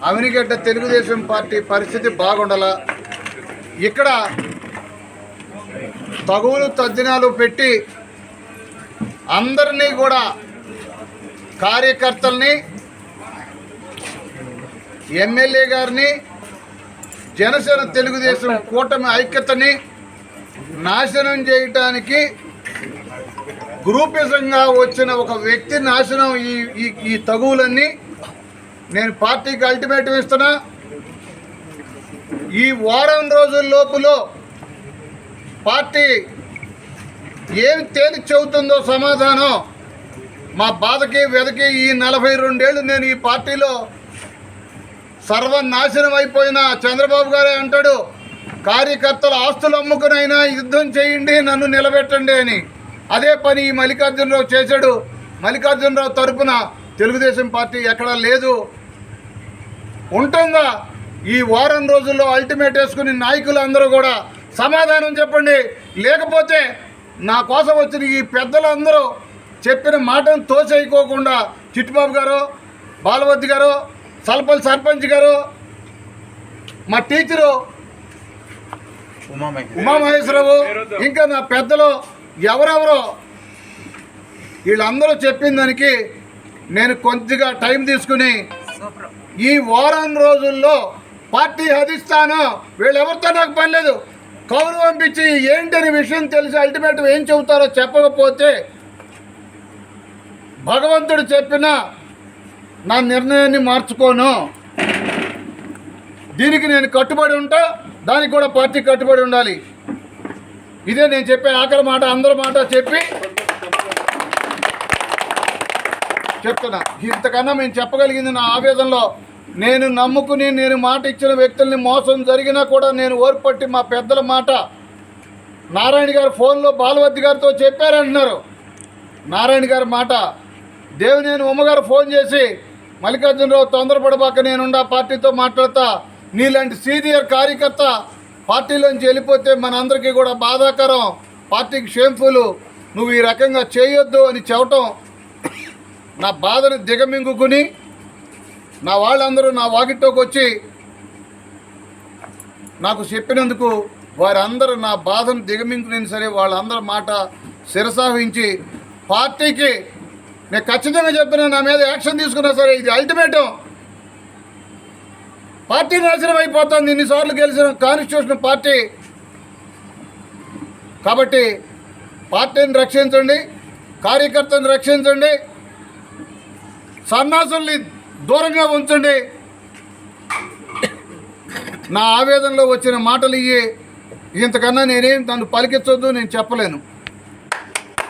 Avanigadda Telugu Desam party పరిస్థితి బాగుండలా? ఇక్కడ తగువులు తద్దినాలు పెట్టి అందరినీ కూడా కార్యకర్తల్ని ఎమ్మెల్యే గారిని జనసేన తెలుగుదేశం కూటమి ఐక్యతని నాశనం చేయటానికి గ్రూపిజంగా వచ్చిన ఒక వ్యక్తి నాశనం ఈ ఈ ఈ తగువులన్నీ నేను పార్టీకి అల్టిమేటం ఇస్తున్నా. ఈ వారం రోజుల లోపులో పార్టీ ఏమి తేలి చెబుతుందో సమాధానం మా బాధకి వెదకి ఈ నలభై రెండేళ్ళు నేను ఈ పార్టీలో సర్వనాశనం అయిపోయిన చంద్రబాబు గారే అంటాడు కార్యకర్తల ఆస్తులు అమ్ముకునైనా యుద్ధం చేయండి నన్ను నిలబెట్టండి అని. అదే పని ఈ మల్లికార్జునరావు చేశాడు. మల్లికార్జునరావు తరపున తెలుగుదేశం పార్టీ ఎక్కడా లేదు. ఉంటుందా? ఈ వారం రోజుల్లో అల్టిమేట్ వేసుకుని నాయకులు అందరూ కూడా సమాధానం చెప్పండి. లేకపోతే నా కోసం వచ్చిన ఈ పెద్దలందరూ చెప్పిన మాటను తోసేయకోకుండా చిట్టుబాబు గారు బాలవద్ది గారు సల్పల్ సర్పంచ్ గారు మా టీచరు ఉమామహేశ్వరరావు. ఇంకా నా పెద్దలు ఎవరెవరో వీళ్ళందరూ చెప్పిన దానికి నేను కొద్దిగా టైం తీసుకుని ఈ వారం రోజుల్లో పార్టీ హదిస్తాను వీళ్ళెవరితో నాకు పని లేదు. కౌరు పంపించి ఏంటని విషయం తెలిసి అల్టిమేట్ ఏం చెబుతారో చెప్పకపోతే భగవంతుడు చెప్పిన నా నిర్ణయాన్ని మార్చుకోను. దీనికి నేను కట్టుబడి ఉంటా దానికి కూడా పార్టీ కట్టుబడి ఉండాలి. ఇదే నేను చెప్పే ఆఖరి మాట అందరి మాట చెప్పి చెప్తున్నా. ఇంతకన్నా మేము చెప్పగలిగింది నా ఆవేదనలో నేను నమ్ముకుని నేను మాట ఇచ్చిన వ్యక్తుల్ని మోసం జరిగినా కూడా నేను ఓర్పట్టి మా పెద్దల మాట నారాయణ గారు ఫోన్లో బాలవద్ది గారితో చెప్పారంటున్నారు. నారాయణ గారి మాట దేవినేని ఉమ్మగారు ఫోన్ చేసి మల్లికార్జునరావు తొందరపడబాక నేనుండా పార్టీతో మాట్లాడతా నీలాంటి సీనియర్ కార్యకర్త పార్టీలోంచి వెళ్ళిపోతే మనందరికీ కూడా బాధాకరం పార్టీకి షేమ్ఫుల్ నువ్వు ఈ రకంగా చేయొద్దు అని చెప్పటం నా బాధను దిగమింగుకుని నా వాళ్ళందరూ నా వాకిట్లోకి వచ్చి నాకు చెప్పినందుకు వారందరూ నా బాధను దిగమింగుని సరే వాళ్ళందరి మాట శిరసాహించి పార్టీకి నేను ఖచ్చితంగా చెప్పిన నా మీద యాక్షన్ తీసుకున్నా సరే ఇది అల్టిమేటం. పార్టీ నాశనం అయిపోతుంది ఇన్నిసార్లు గెలిచిన కాన్స్టిట్యూషన్ పార్టీ. కాబట్టి పార్టీని రక్షించండి కార్యకర్తను రక్షించండి సన్నాసుల్ని దూరంగా ఉంచండి. నా ఆవేదనలో వచ్చిన మాటలు ఇవి ఇంతకన్నా నేనేం నన్ను పలికించొద్దు నేను చెప్పలేను.